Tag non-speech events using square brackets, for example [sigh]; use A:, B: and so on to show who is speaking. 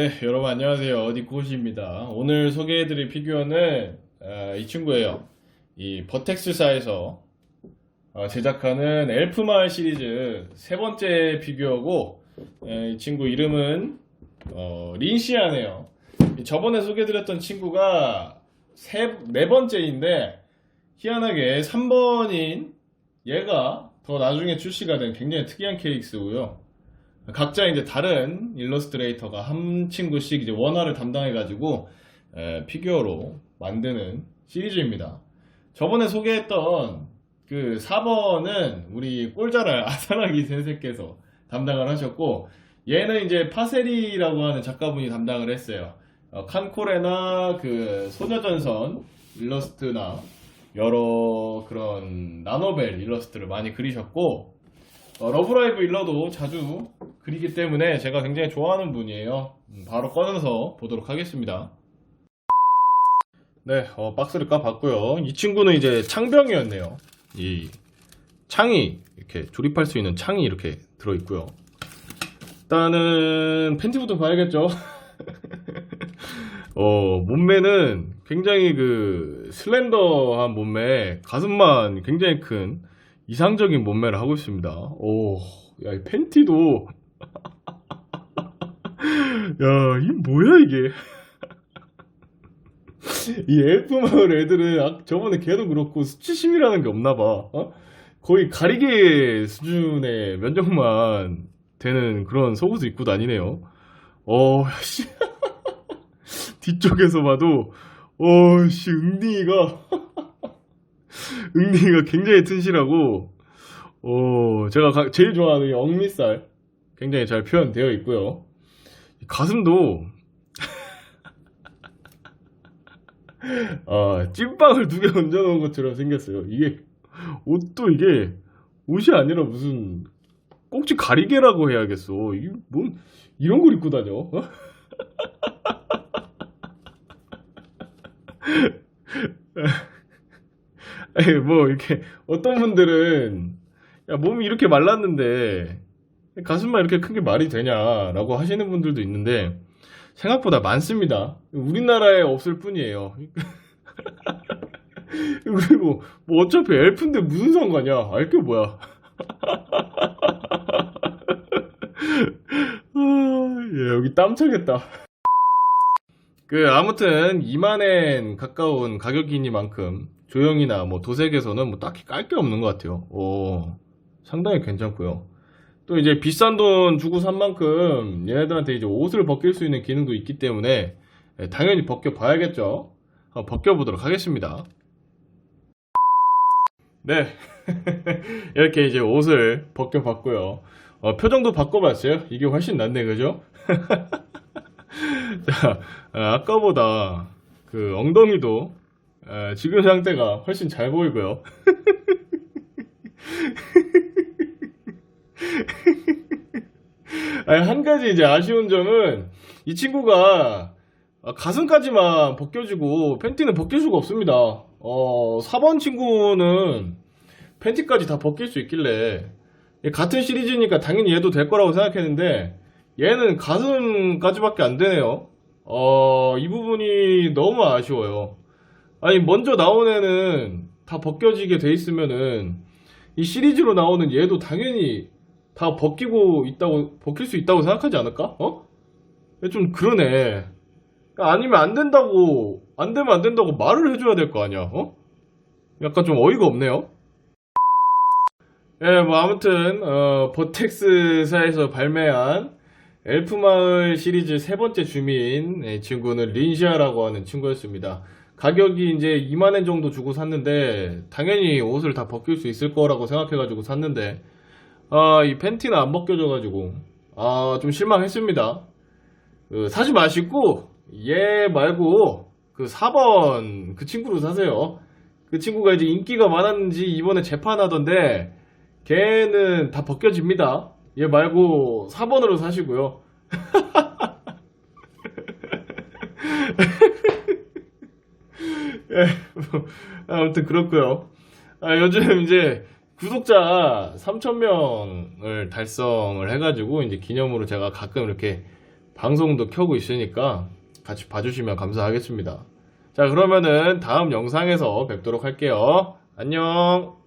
A: 네, 여러분 안녕하세요. 어디코시입니다. 오늘 소개해드릴 피규어는 아, 이 친구예요. 이 버텍스사에서 어, 제작하는 엘프마을 시리즈 세 번째 피규어고 에, 이 친구 이름은 어, 린시아네요. 이 저번에 소개해드렸던 친구가 세, 네 번째인데 희한하게 3번인 얘가 더 나중에 출시가 된 굉장히 특이한 케이스고요. 각자 이제 다른 일러스트레이터가 한 친구씩 이제 원화를 담당해 가지고 에, 피규어로 만드는 시리즈입니다. 저번에 소개했던 그 4번은 우리 꼴자랄 [laughs] 아사나기 센세께서 담당을 하셨고 얘는 이제 파세리라고 하는 작가분이 담당을 했어요. 어, 칸코레나 그 소녀전선 일러스트나 여러 그런 나노벨 일러스트를 많이 그리셨고 어, 러브라이브 일러도 자주 그리기 때문에 제가 굉장히 좋아하는 분이에요. 음, 바로 꺼내서 보도록 하겠습니다. 네, 어, 박스를 까봤고요. 이 친구는 이제 창병이었네요. 이 창이 이렇게 조립할 수 있는 창이 이렇게 들어있고요. 일단은 팬티부터 봐야겠죠. [laughs] 어, 몸매는 굉장히 그 슬렌더한 몸매, 가슴만 굉장히 큰 이상적인 몸매를 하고 있습니다. 오, 야, 이 팬티도 야, 이 뭐야 이게? 이 엘프 마을 애들은 아- 저번에 걔도 그렇고 수치심이라는 게 없나 봐. 어? 거의 가리개 수준의 면적만 되는 그런 속옷을 입고 다니네요. 어, 씨. [laughs] 뒤쪽에서 봐도 어, 씨, 웅딩이가 웅딩이가 [laughs] 굉장히 튼실하고 어, 제가 가- 제일 좋아하는 이 억미살 굉장히 잘 표현되어 있고요. 이 가슴도 아, 찐빵을 두 개 얹어놓은 것처럼 생겼어요. 이게 옷도 이게 옷이 아니라 무슨 꼭지 가리개라고 해야겠어. 이게 뭔 이런 걸 입고 다녀? 어? [laughs] 뭐 이렇게 어떤 분들은 야 몸이 이렇게 말랐는데 가슴만 이렇게 큰 게 말이 되냐라고 하시는 분들도 있는데 생각보다 많습니다. 우리나라에 없을 뿐이에요. [laughs] 그리고 뭐 어차피 엘프인데 무슨 상관이야? 알게 뭐야? 아, [laughs] 예, 여기 땀 차겠다. 그 아무튼 2만엔 가까운 가격이니만큼 조형이나 뭐 도색에서는 뭐 딱히 깔 게 없는 것 같아요. 오, 상당히 괜찮고요. 또 이제 비싼 돈 주고 산 만큼 얘네들한테 이제 옷을 벗길 수 있는 기능도 있기 때문에 예, 당연히 벗겨 봐야겠죠. 벗겨 보도록 하겠습니다. 네. [laughs] 이렇게 이제 옷을 벗겨 봤고요. 어, 표정도 바꿔봤어요. 이게 훨씬 낫네, 그죠? [laughs] 자, 아, 아까보다 그 엉덩이도 아, 지금 상태가 훨씬 잘 보이고요. [laughs] 아니, 한 가지 이제 아쉬운 점은 이 친구가 아, 가슴까지만 벗겨주고 팬티는 벗길 수가 없습니다. 어, 4번 친구는 팬티까지 다 벗길 수 있길래 얘 같은 시리즈니까 당연히 얘도 될 거라고 생각했는데 얘는 가슴까지밖에 안 되네요. 어, 이 부분이 너무 아쉬워요. 아니, 먼저 나온 애는 다 벗겨지게 돼 있으면은 이 시리즈로 나오는 얘도 당연히 다 벗기고 있다고, 벗길 수 있다고 생각하지 않을까? 어? 좀 그러네. 아니면 안 된다고, 안 되면 안 된다고 말을 해줘야 될 거 아니야, 어? 약간 좀 어이가 없네요. 예, 뭐, 아무튼, 어, 버텍스사에서 발매한 엘프마을 시리즈 세 번째 주민 예, 친구는 린시아라고 하는 친구였습니다. 가격이 이제 2만엔 정도 주고 샀는데, 당연히 옷을 다 벗길 수 있을 거라고 생각해가지고 샀는데, 아, 이 팬티는 안 벗겨져가지고, 아, 좀 실망했습니다. 그, 사지 마시고, 얘 말고, 그 4번 그 친구로 사세요. 그 친구가 이제 인기가 많았는지 이번에 재판하던데, 걔는 다 벗겨집니다. 얘 말고 4번으로 사시고요. [laughs] 예, 뭐, 아무튼 그렇고요. 아, 요즘 이제 구독자 3,000명을 달성을 해가지고 이제 기념으로 제가 가끔 이렇게 방송도 켜고 있으니까 같이 봐주시면 감사하겠습니다. 자, 그러면은 다음 영상에서 뵙도록 할게요. 안녕!